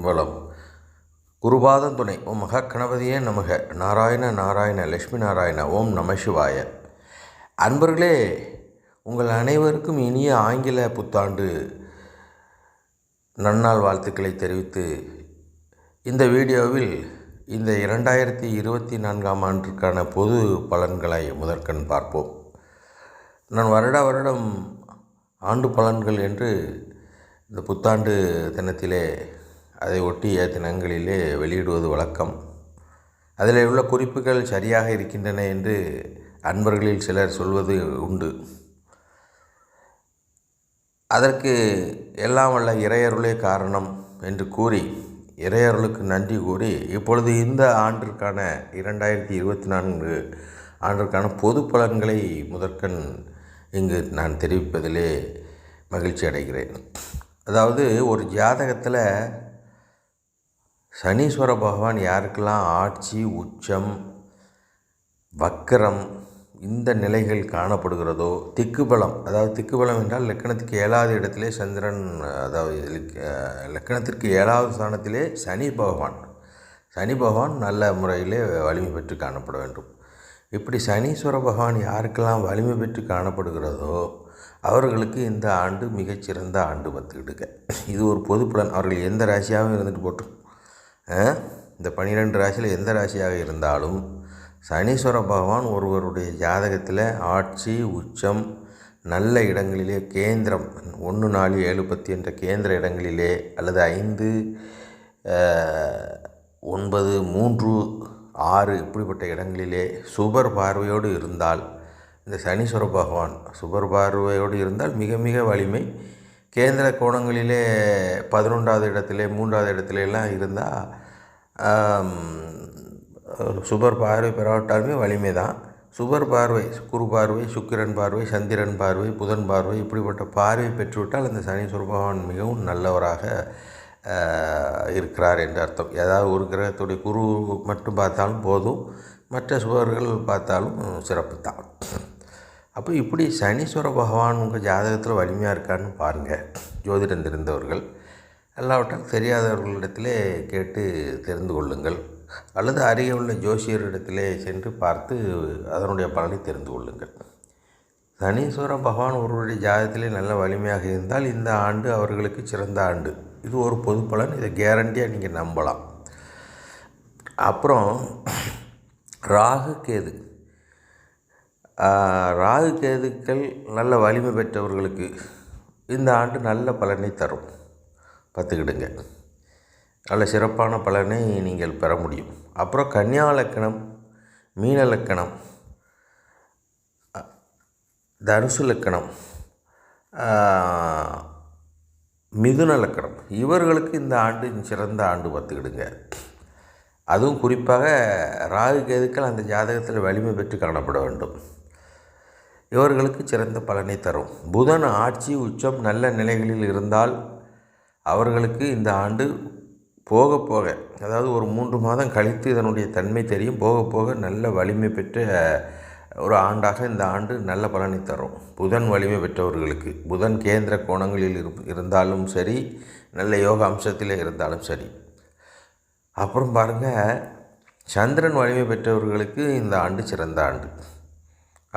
வளம். குருபாதம் துணை. ஓம் மகா கணபதியே நமக. நாராயண நாராயண லட்சுமி நாராயண. ஓம் நம சிவாய. அன்பர்களே உங்கள் அனைவருக்கும் இனிய ஆங்கில புத்தாண்டு நன்னாள் வாழ்த்துக்களை தெரிவித்து இந்த வீடியோவில் இந்த இரண்டாயிரத்தி இருபத்தி நான்காம் ஆண்டிற்கான பொது பலன்களை முதற்கண் பார்ப்போம். நான் வருட வருடம் ஆண்டு பலன்கள் என்று இந்த புத்தாண்டு தினத்திலே அதை ஒட்டிய தினங்களிலே வெளியிடுவது வழக்கம். அதில் உள்ள குறிப்புகள் சரியாக இருக்கின்றன என்று அன்பர்களில் சிலர் சொல்வது உண்டு. அதற்கு எல்லாம் வல்ல இறையருளே காரணம் என்று கூறி இறையருளுக்கு நன்றி கூறி இப்பொழுது இந்த ஆண்டிற்கான இரண்டாயிரத்தி இருபத்தி நான்கு ஆண்டிற்கான பொது பலன்களை முதற்கண் இங்கு நான் தெரிவிப்பதிலே மகிழ்ச்சி அடைகிறேன். அதாவது ஒரு ஜாதகத்தில் சனீஸ்வர பகவான் யாருக்கெல்லாம் ஆட்சி உச்சம் வக்கரம் இந்த நிலைகள் காணப்படுகிறதோ திக்குபலம் அதாவது திக்குபலம் என்றால் லக்கணத்துக்கு ஏழாவது இடத்திலே சந்திரன் அதாவது லக்கணத்திற்கு ஏழாவது ஸ்தானத்திலே சனி பகவான். சனி பகவான் நல்ல முறையிலே வலிமை பெற்று காணப்பட வேண்டும். இப்படி சனீஸ்வர பகவான் யாருக்கெல்லாம் வலிமை பெற்று காணப்படுகிறதோ அவர்களுக்கு இந்த ஆண்டு மிகச்சிறந்த ஆண்டு பார்த்துக்கிட்டுங்க இது ஒரு பொதுப்புலன். அவர்கள் எந்த ராசியாகவும் இருந்துட்டு போட்டோம். இந்த பன்னிரெண்டு ராசியில் எந்த ராசியாக இருந்தாலும் சனீஸ்வர பகவான் ஒருவருடைய ஜாதகத்தில் ஆட்சி உச்சம் நல்ல இடங்களிலே கேந்திரம் ஒன்று நாலு ஏழு பத்து என்ற கேந்திர இடங்களிலே அல்லது ஐந்து ஒன்பது மூன்று ஆறு இப்படிப்பட்ட இடங்களிலே சுபர் பார்வையோடு இருந்தால் இந்த சனீஸ்வர பகவான் சுபர் பார்வையோடு இருந்தால் மிக மிக வலிமை கேந்திர கோணங்களிலே பதினொன்றாவது இடத்திலே மூன்றாவது இடத்துல எல்லாம் இருந்தால் சுபர் பார்வை பெறாவிட்டாலுமே வலிமை தான். சுபர் பார்வை குரு பார்வை சுக்கிரன் பார்வை சந்திரன் பார்வை புதன் பார்வை இப்படிப்பட்ட பார்வை பெற்றுவிட்டால் அந்த சனீஸ்வர பகவான் மிகவும் நல்லவராக இருக்கிறார் என்று அர்த்தம். ஏதாவது ஒரு கிரகத்துடைய குரு மட்டும் பார்த்தாலும் போதும். மற்ற சுவர்கள் பார்த்தாலும் சிறப்பு தான். அப்போ இப்படி சனீஸ்வர பகவான் உங்கள் ஜாதகத்தில் வலிமையாக இருக்கான்னு பாருங்கள் ஜோதிடம் தெரிந்தவர்கள். எல்லாவற்றும் தெரியாதவர்களிடத்திலே கேட்டு தெரிந்து கொள்ளுங்கள். அல்லது அருகே உள்ள ஜோசியரிடத்திலே சென்று பார்த்து அதனுடைய பலனை தெரிந்து கொள்ளுங்கள். சனீஸ்வர பகவான் ஒருவருடைய ஜாதகத்திலே நல்ல வலிமையாக இருந்தால் இந்த ஆண்டு அவர்களுக்கு சிறந்த ஆண்டு. இது ஒரு பொது பலன். இதை கேரண்டியாக நீங்கள் நம்பலாம். அப்புறம் ராகு கேது. ராகு கேதுக்கள் நல்ல வலிமை பெற்றவர்களுக்கு இந்த ஆண்டு நல்ல பலனை தரும். பார்த்துக்கிடுங்க. நல்ல சிறப்பான பலனை நீங்கள் பெற முடியும். அப்புறம் கன்னியா லக்கணம் மீன லக்கணம் தனுசு லக்கணம் மிதுன லக்கணம். இவர்களுக்கு இந்த ஆண்டு சிறந்த ஆண்டு பார்த்துக்கிடுங்க. அதுவும் குறிப்பாக ராகு கேதுக்கள் அந்த ஜாதகத்தில் வலிமை பெற்று காணப்பட வேண்டும். இவர்களுக்கு சிறந்த பலனை தரும். புதன் ஆட்சி உச்சம் நல்ல நிலைகளில் இருந்தால் அவர்களுக்கு இந்த ஆண்டு போக போக அதாவது ஒரு மூன்று மாதம் கழித்து இதனுடைய தன்மை தெரியும். போக போக நல்ல வலிமை பெற்ற ஒரு ஆண்டாக இந்த ஆண்டு நல்ல பலனை தரும். புதன் வலிமை பெற்றவர்களுக்கு புதன் கேந்திர கோணங்களில் இருந்தாலும் சரி நல்ல யோக அம்சத்தில் இருந்தாலும் சரி. அப்புறம் பாருங்கள் சந்திரன் வலிமை பெற்றவர்களுக்கு இந்த ஆண்டு சிறந்த ஆண்டு.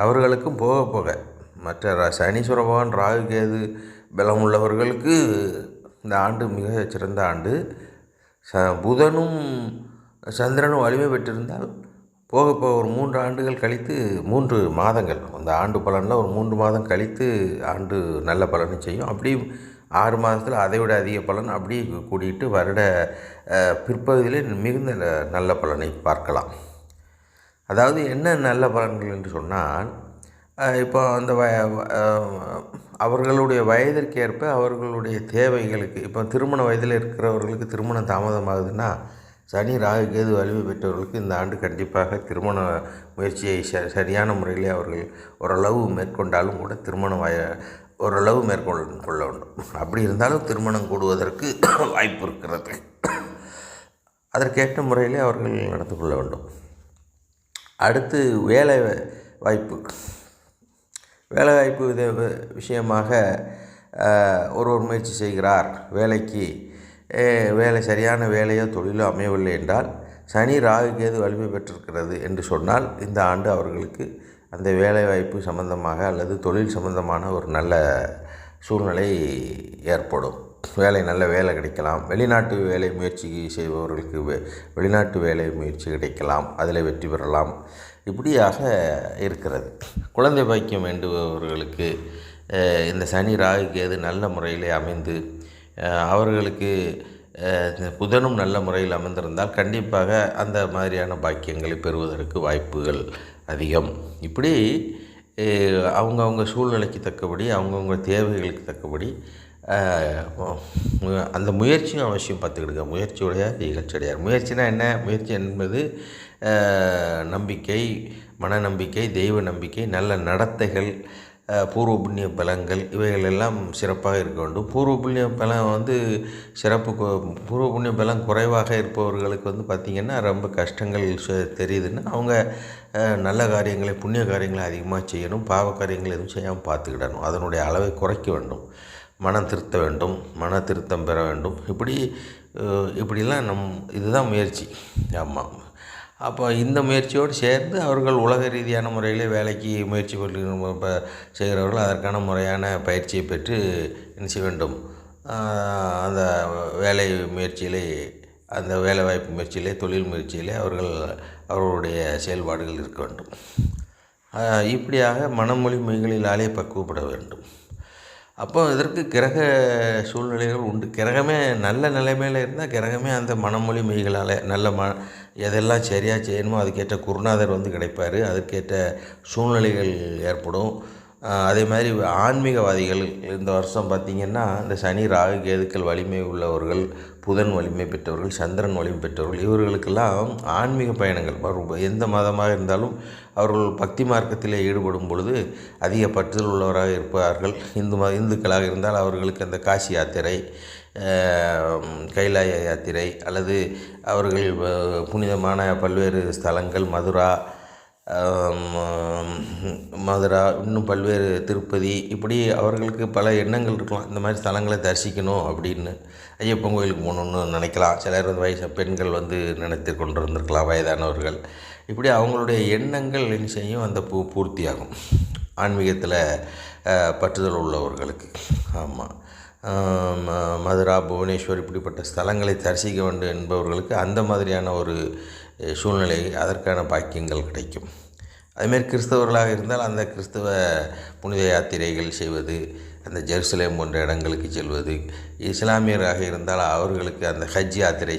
அவர்களுக்கும் போக போக மற்ற சனீஸ்வர பகவான் ராகு கேது பலம் உள்ளவர்களுக்கு இந்த ஆண்டு மிக சிறந்த ஆண்டு. ச புதனும் சந்திரனும் வலிமை பெற்றிருந்தால் போக போக ஒரு மூன்று ஆண்டுகள் கழித்து மூன்று மாதங்கள் அந்த ஆண்டு பலனில் ஒரு மூன்று மாதம் கழித்து ஆண்டு நல்ல பலனை செய்யும். அப்படி ஆறு மாதத்தில் அதை விட அதிக பலன் அப்படி கூடிட்டு வருட பிற்பகுதியிலே மிகுந்த நல்ல பலனை பார்க்கலாம். அதாவது என்ன நல்ல பலன்கள் என்று சொன்னால் இப்போ அந்த வ அவர்களுடைய வயதிற்கேற்ப அவர்களுடைய தேவைகளுக்கு இப்போ திருமண வயதில் இருக்கிறவர்களுக்கு திருமணம் தாமதமாகுதுன்னா சனி ராகு கேது வலிமை பெற்றவர்களுக்கு இந்த ஆண்டு கண்டிப்பாக திருமண முயற்சியை ச சரியான முறையிலே அவர்கள் ஓரளவு மேற்கொண்டாலும் கூட திருமணம் வய ஓரளவு மேற்கொள்ள கொள்ள வேண்டும். அப்படி இருந்தாலும் திருமணம் கூடுவதற்கு வாய்ப்பு இருக்கிறது. அதற்கேற்ற முறையிலே அவர்கள் நடந்து கொள்ள வேண்டும். அடுத்து வேலை வாய்ப்பு. வேலைவாய்ப்பு இது விஷயமாக ஒருவர் முயற்சி செய்கிறார். வேலைக்கு வேலை சரியான வேலையோ தொழிலோ அமையவில்லை என்றால் சனி ராகு கேது வலிமை பெற்றிருக்கிறது என்று சொன்னால் இந்த ஆண்டு அவர்களுக்கு அந்த வேலைவாய்ப்பு சம்பந்தமாக அல்லது தொழில் சம்பந்தமான ஒரு நல்ல சூழ்நிலை ஏற்படும். வேலை நல்ல வேலை கிடைக்கலாம். வெளிநாட்டு வேலை முயற்சி செய்பவர்களுக்கு வெ வெளிநாட்டு வேலை முயற்சி கிடைக்கலாம். அதில் வெற்றி பெறலாம். இப்படியாக இருக்கிறது. குழந்தை பாக்கியம் வேண்டுபவர்களுக்கு இந்த சனி ராகு கேது நல்ல முறையில் அமைந்து அவர்களுக்கு புதனும் நல்ல முறையில் அமைந்திருந்தால் கண்டிப்பாக அந்த மாதிரியான பாக்கியங்களை பெறுவதற்கு வாய்ப்புகள் அதிகம். இப்படி அவங்கவுங்க சூழ்நிலைக்கு தக்கபடி அவங்கவுங்க தேவைகளுக்கு தக்கபடி அந்த முயற்சியும் அவசியம் பார்த்துக்கிடுங்க. முயற்சியுடைய இகழ்ச்சடையார் முயற்சினா என்ன? முயற்சி என்பது நம்பிக்கை மனநம்பிக்கை தெய்வ நம்பிக்கை நல்ல நடத்தைகள் பூர்வ புண்ணிய பலங்கள் இவைகள் எல்லாம் சிறப்பாக இருக்க வேண்டும். பூர்வ புண்ணிய பலம் வந்து சிறப்பு பூர்வ புண்ணிய பலம் குறைவாக இருப்பவர்களுக்கு வந்து பார்த்திங்கன்னா ரொம்ப கஷ்டங்கள் தெரியுதுன்னா அவங்க நல்ல காரியங்களை புண்ணிய காரியங்களை அதிகமாக செய்யணும் பாவ காரியங்கள் எதுவும் செய்யாமல் பார்த்துக்கிடணும். அதனுடைய அளவை குறைக்க வேண்டும். மனம் திருத்த வேண்டும் மன திருத்தம் பெற வேண்டும். இப்படி இப்படிலாம் நம் இதுதான் முயற்சி. ஆமாம் அப்போ இந்த முயற்சியோடு சேர்ந்து அவர்கள் உலக ரீதியான முறையில் வேலைக்கு முயற்சி பண்ணி இப்போ செய்கிறவர்கள் அதற்கான முறையான பயிற்சியை பெற்று என்ன செய்ய வேண்டும்? அந்த வேலை முயற்சியிலே அந்த வேலைவாய்ப்பு முயற்சியிலே தொழில் முயற்சியிலே அவர்கள் அவர்களுடைய செயல்பாடுகள் இருக்க வேண்டும். இப்படியாக மனமொழி மொழிகளிலாலே பக்குவப்பட வேண்டும். அப்போ இதற்கு கிரக சூழ்நிலைகள் உண்டு. கிரகமே நல்ல நிலைமையில் இருந்தால் கிரகமே அந்த மனமொழி மெய்களால் நல்ல ம எதெல்லாம் சரியாக செய்யணுமோ அதுக்கேற்ற குருநாதர் வந்து கிடைப்பார். அதுக்கேற்ற சூழ்நிலைகள் ஏற்படும். அதே மாதிரி ஆன்மீகவாதிகள் இந்த வருஷம் பார்த்திங்கன்னா இந்த சனி ராகு கேதுக்கள் வலிமை உள்ளவர்கள் புதன் வலிமை பெற்றவர்கள் சந்திரன் வலிமை பெற்றவர்கள் இவர்களுக்கெல்லாம் ஆன்மீக பயணங்கள். எந்த மதமாக இருந்தாலும் அவர்கள் பக்தி மார்க்கத்தில் ஈடுபடும் பொழுது அதிக பற்றுதல் உள்ளவராக இருப்பார்கள். இந்து ம இந்துக்களாக இருந்தால் அவர்களுக்கு அந்த காசி யாத்திரை கைலாய யாத்திரை அல்லது அவர்கள் புனிதமான பல்வேறு ஸ்தலங்கள் மதுரா மதுரா இன்னும் பல்வேறு திருப்பதி இப்படி அவர்களுக்கு பல எண்ணங்கள் இருக்கலாம். இந்த மாதிரி ஸ்தலங்களை தரிசிக்கணும் அப்படின்னு ஐயப்பன் கோயிலுக்கு போகணுன்னு நினைக்கலாம். சிலர் வந்து வயசு பெண்கள் வந்து நினைத்து கொண்டு இருந்திருக்கலாம் வயதானவர்கள். இப்படி அவங்களுடைய எண்ணங்கள் என்ன செய்யும்? அந்த பூ பூர்த்தியாகும். ஆன்மீகத்தில் பற்றுதல் உள்ளவர்களுக்கு. ஆமாம் மதுரா புவனேஸ்வர் இப்படிப்பட்ட ஸ்தலங்களை தரிசிக்க வேண்டும் என்பவர்களுக்கு அந்த மாதிரியான ஒரு சூழ்நிலை அதற்கான பாக்கியங்கள் கிடைக்கும். அதுமாரி கிறிஸ்தவர்களாக இருந்தால் அந்த கிறிஸ்தவ புனித யாத்திரைகள் செய்வது அந்த ஜெருசலேம் போன்ற இடங்களுக்கு செல்வது இஸ்லாமியராக இருந்தால் அவர்களுக்கு அந்த ஹஜ் யாத்திரை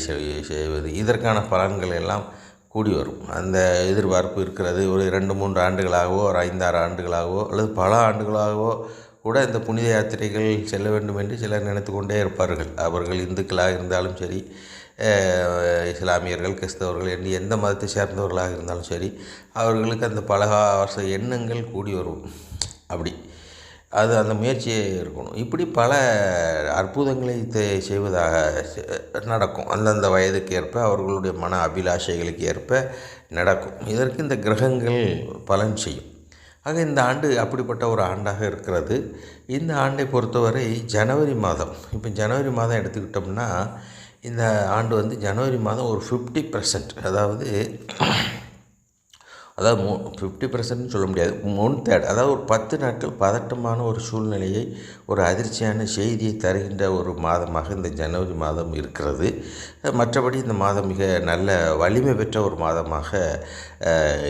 செய்வது இதற்கான பலன்கள் எல்லாம் கூடி வரும். அந்த எதிர்பார்ப்பு இருக்கிறது. ஒரு ரெண்டு மூன்று ஆண்டுகளாகவோ ஒரு ஐந்தாறு ஆண்டுகளாகவோ அல்லது பல ஆண்டுகளாகவோ கூட இந்த புனித யாத்திரைகள் செல்ல வேண்டும் என்று சிலர் நினைத்து கொண்டே இருப்பார்கள். அவர்கள் இந்துக்களாக இருந்தாலும் சரி இஸ்லாமியர்கள் கிறிஸ்தவர்கள் என்று எந்த மதத்தை சேர்ந்தவர்களாக இருந்தாலும் சரி அவர்களுக்கு அந்த பலகாச எண்ணங்கள் கூடி வரும். அப்படி. அது அந்த முயற்சியே இருக்கணும். இப்படி பல அற்புதங்களை செய்வதாக நடக்கும். அந்தந்த வயதுக்கு ஏற்ப அவர்களுடைய மன அபிலாஷைகளுக்கு ஏற்ப நடக்கும். இதற்கு இந்த கிரகங்கள் பலன் செய்யும். ஆக இந்த ஆண்டு அப்படிப்பட்ட ஒரு ஆண்டாக இருக்கிறது. இந்த ஆண்டை பொறுத்தவரை ஜனவரி மாதம். இப்போ ஜனவரி மாதம் எடுத்துக்கிட்டோம்னா இந்த ஆண்டு வந்து ஜனவரி மாதம் ஒரு ஃபிஃப்டி பர்சன்ட் அதாவது அதாவது மூ ஃபிஃப்டி பர்சன்ட்னு சொல்ல முடியாது. ஒன் தேர்ட் அதாவது ஒரு பத்து நாட்கள் பதட்டமான ஒரு சூழ்நிலையை ஒரு அதிர்ச்சியான செய்தியை தருகின்ற ஒரு மாதமாக இந்த ஜனவரி மாதம் இருக்கிறது. மற்றபடி இந்த மாதம் மிக நல்ல வலிமை பெற்ற ஒரு மாதமாக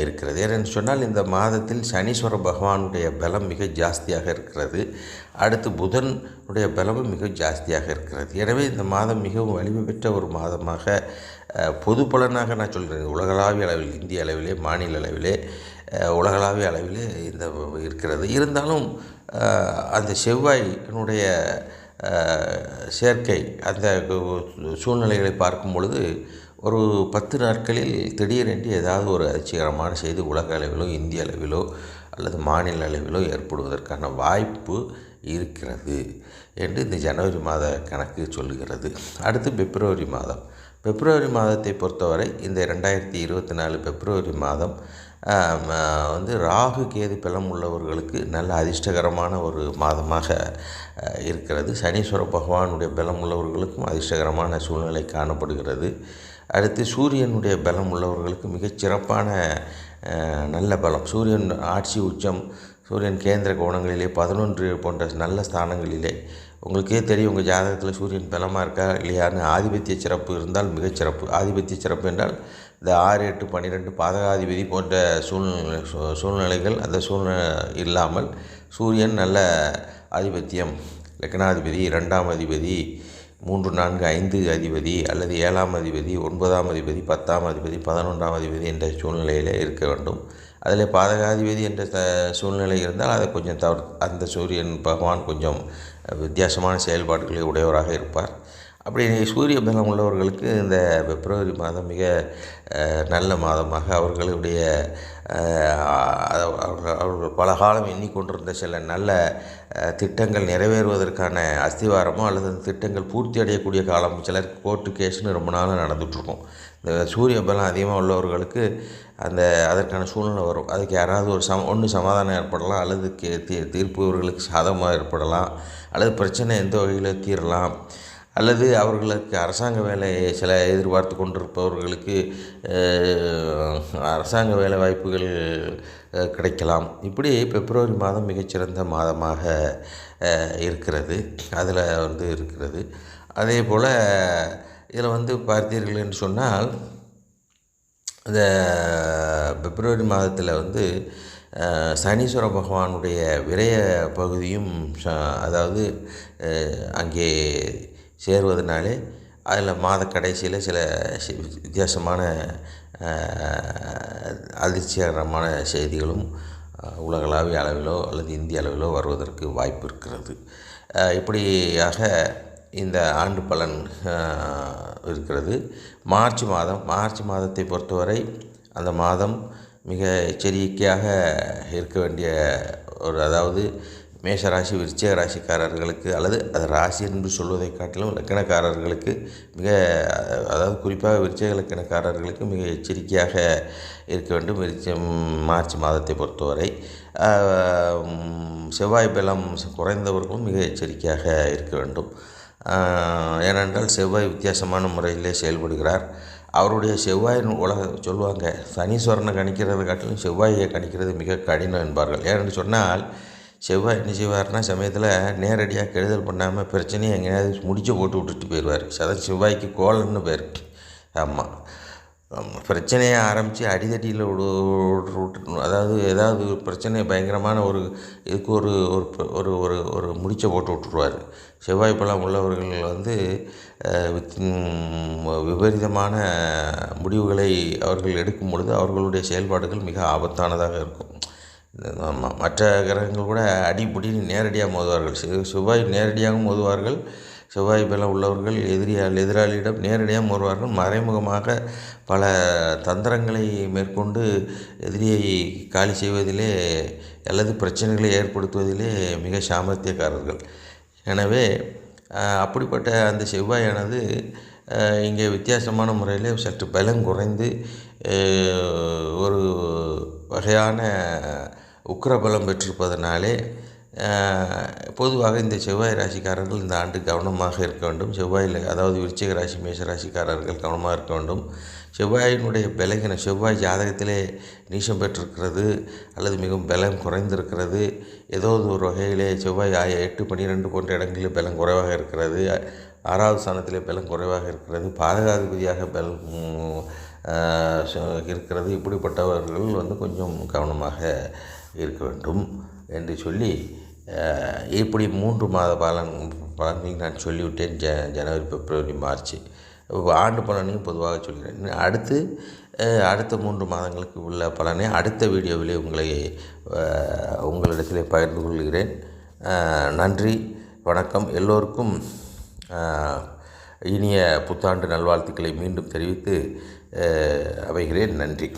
இருக்கிறது. ஏனென்று சொன்னால் இந்த மாதத்தில் சனீஸ்வர பகவானுடைய பலம் மிக ஜாஸ்தியாக இருக்கிறது. அடுத்து புதனுடைய பலமும் மிக ஜாஸ்தியாக இருக்கிறது. எனவே இந்த மாதம் மிகவும் வலிமை பெற்ற ஒரு மாதமாக பொது பலனாக நான் சொல்கிறேன் உலகளாவிய அளவில் இந்திய அளவிலே மாநில அளவிலே உலகளாவிய அளவிலே இந்த இருக்கிறது. இருந்தாலும் அந்த செவ்வாயினுடைய சேர்க்கை அந்த சூழ்நிலைகளை பார்க்கும் பொழுது ஒரு பத்து நாட்களில் திடீரென்று ஏதாவது ஒரு அதிர்ச்சிகரமான செய்தி உலக அளவிலோ இந்திய அளவிலோ அல்லது மாநில அளவிலோ ஏற்படுவதற்கான வாய்ப்பு இருக்கிறது என்று இந்த ஜனவரி மாத கணக்கு சொல்லுகிறது. அடுத்து பிப்ரவரி மாதம். பிப்ரவரி மாதத்தை பொறுத்தவரை இந்த ரெண்டாயிரத்தி இருபத்தி நாலு பிப்ரவரி மாதம் வந்து ராகு கேது பலம் உள்ளவர்களுக்கு நல்ல அதிர்ஷ்டகரமான ஒரு மாதமாக இருக்கிறது. சனீஸ்வர பகவானுடைய பலம் உள்ளவர்களுக்கும் அதிர்ஷ்டகரமான சூழ்நிலை காணப்படுகிறது. அடுத்து சூரியனுடைய பலம் உள்ளவர்களுக்கு மிகச்சிறப்பான நல்ல பலம். சூரியன் ஆட்சி உச்சம் சூரியன் கேந்திர கோணங்களிலே பதினொன்று போன்ற நல்ல ஸ்தானங்களிலே உங்களுக்கே தெரியும் உங்கள் ஜாதகத்தில் சூரியன் பலமாக இருக்கா இல்லையான்னு. ஆதிபத்திய சிறப்பு இருந்தால் மிகச்சிறப்பு ஆதிபத்திய சிறப்பு என்றால் இந்த ஆறு எட்டு பன்னிரெண்டு பாதகாதிபதி போன்ற சூழ்நிலை சூழ்நிலைகள். அந்த சூழ்நிலை இல்லாமல் சூரியன் நல்ல ஆதிபத்தியம். லக்னாதிபதி ரெண்டாம் அதிபதி மூன்று நான்கு ஐந்து அதிபதி அல்லது ஏழாம் அதிபதி ஒன்பதாம் அதிபதி பத்தாம் அதிபதி பதினொன்றாம் அதிபதி என்ற சூழ்நிலையில் இருக்க வேண்டும். அதில் பாதகாதிபதி என்ற த சூழ்நிலை இருந்தால் அதை கொஞ்சம் தவிர அந்த சூரியன் பகவான் கொஞ்சம் வித்தியாசமான செயல்பாடுகளை உடையவராக இருப்பார். அப்படி சூரிய பலம் உள்ளவர்களுக்கு இந்த பிப்ரவரி மாதம் மிக நல்ல மாதமாக அவர்களுடைய அவர்கள் பல காலம் எண்ணிக்கொண்டிருந்த சில நல்ல திட்டங்கள் நிறைவேறுவதற்கான அஸ்திவாரமோ அல்லது அந்த திட்டங்கள் பூர்த்தி அடையக்கூடிய காலம் சிலர் கோர்ட்டு கேஸ்னு ரொம்ப நாளாக நடந்துகிட்ருக்கும் இந்த சூரிய பலம் அதிகமாக உள்ளவர்களுக்கு அந்த அதற்கான சூழ்நிலை வரும். அதுக்கு யாராவது ஒரு சம ஒன்று சமாதானம் ஏற்படலாம் அல்லது கே தீ தீர்ப்பு இவர்களுக்கு சாதகமாக ஏற்படலாம் அல்லது பிரச்சனை எந்த வகையில் தீரலாம் அல்லது அவர்களுக்கு அரசாங்க வேலையை சில எதிர்பார்த்து கொண்டிருப்பவர்களுக்கு அரசாங்க வேலை வாய்ப்புகள் கிடைக்கலாம். இப்படி பிப்ரவரி மாதம் மிகச்சிறந்த மாதமாக இருக்கிறது. அதில் வந்து இருக்கிறது. அதே போல் இதில் வந்து பார்த்தீர்கள் என்று சொன்னால் இந்த பிப்ரவரி மாதத்தில் வந்து சனீஸ்வர பகவானுடைய விரய பகுதியும் அதாவது அங்கே சேருவதனாலே அதில் மாத கடைசியில் சில வித்தியாசமான அதிர்ச்சிகரமான செய்திகளும் உலகளாவிய அளவிலோ அல்லது இந்திய அளவிலோ வருவதற்கு வாய்ப்பு இருக்கிறது. இப்படியாக இந்த ஆண்டு பலன் இருக்கிறது. மார்ச் மாதம் மார்ச் மாதத்தை பொறுத்தவரை அந்த மாதம் மிக எச்சரிக்கையாக இருக்க வேண்டிய ஒரு அதாவது மேஷராசி விருச்சிக ராசிக்காரர்களுக்கு அல்லது அது ராசி என்று சொல்வதை காட்டிலும் லக்கணக்காரர்களுக்கு மிக அதாவது குறிப்பாக விருச்சிக லக்கணக்காரர்களுக்கு மிக எச்சரிக்கையாக இருக்க வேண்டும். விருச்சம் மார்ச் மாதத்தை பொறுத்தவரை. செவ்வாய் பலம் குறைந்தவர்களும் மிக எச்சரிக்கையாக இருக்க வேண்டும். ஏனென்றால் செவ்வாய் வித்தியாசமான முறையிலே செயல்படுகிறார். அவருடைய செவ்வாயின் உலக சொல்லுவாங்க சனீஸ்வரனை கணிக்கிறதை காட்டிலும் செவ்வாயை கணிக்கிறது மிக கடினம் என்பார்கள். ஏனென்று சொன்னால் செவ்வாய் என்ன செய்வார்னா சமயத்தில் நேரடியாக கெடுதல் பண்ணாமல் பிரச்சனையை எங்கேயாவது முடிச்சு போட்டு விட்டுட்டு போயிடுவார். அதான் செவ்வாய்க்கு கோலன்னு பேர். ஆமாம் பிரச்சனையை ஆரம்பித்து அடிதடியில் விடு விட்டு அதாவது ஏதாவது பிரச்சனை பயங்கரமான ஒரு இதுக்கு ஒரு ஒரு ஒரு ஒரு முடிச்சை போட்டு விட்டுருவார். செவ்வாய் பழம் உள்ளவர்கள் வந்து விபரீதமான முடிவுகளை அவர்கள் எடுக்கும் பொழுது அவர்களுடைய செயல்பாடுகள் மிக ஆபத்தானதாக இருக்கும். மற்ற கிரகங்கள் கூட அடிப்படின்னு நேரடியாக மோதுவார்கள். செவ்வாய் நேரடியாகவும் மோதுவார்கள். செவ்வாய் பலம் உள்ளவர்கள் எதிரியால் எதிராளியிடம் நேரடியாக மோதுவார்கள். மறைமுகமாக பல தந்திரங்களை மேற்கொண்டு எதிரியை காலி செய்வதிலே அல்லது பிரச்சனைகளை ஏற்படுத்துவதிலே மிக சாமர்த்தியக்காரர்கள். எனவே அப்படிப்பட்ட அந்த செவ்வாயானது இங்கே வித்தியாசமான முறையில் சற்று பலம் குறைந்து ஒரு வகையான உக்கிரபலம் பெற்றிருப்பதனாலே பொதுவாக இந்த செவ்வாய் ராசிக்காரர்கள் இந்த ஆண்டு கவனமாக இருக்க வேண்டும். செவ்வாயில் அதாவது விருச்சிக ராசி மேஷ ராசிக்காரர்கள் கவனமாக இருக்க வேண்டும். செவ்வாயினுடைய பலகின செவ்வாய் ஜாதகத்திலே நீசம் பெற்றிருக்கிறது அல்லது மிகவும் பலம் குறைந்திருக்கிறது. ஏதோ ஒரு வகையிலே செவ்வாய் எட்டு பன்னிரெண்டு போன்ற இடங்களில் பலம் குறைவாக இருக்கிறது. ஆறாவது ஸ்தானத்திலே பலம் குறைவாக இருக்கிறது. பாதகாதிபதியாக பலம் இருக்கிறது. இப்படிப்பட்டவர்கள் வந்து கொஞ்சம் கவனமாக இருக்க வேண்டும் என்று சொல்லி இப்படி மூன்று மாத பலன் பலன்கள் நான் சொல்லிவிட்டேன் ஜ ஜனவரி பிப்ரவரி மார்ச். ஆண்டு பலனையும் பொதுவாக சொல்கிறேன். அடுத்து அடுத்த மூன்று மாதங்களுக்கு உள்ள பலனை அடுத்த வீடியோவிலே உங்களை உங்களிடத்திலே பகிர்ந்து கொள்கிறேன். நன்றி வணக்கம் எல்லோருக்கும். இனிய புத்தாண்டு நல்வாழ்த்துக்களை மீண்டும் தெரிவித்து அமைகிறேன் நன்றி.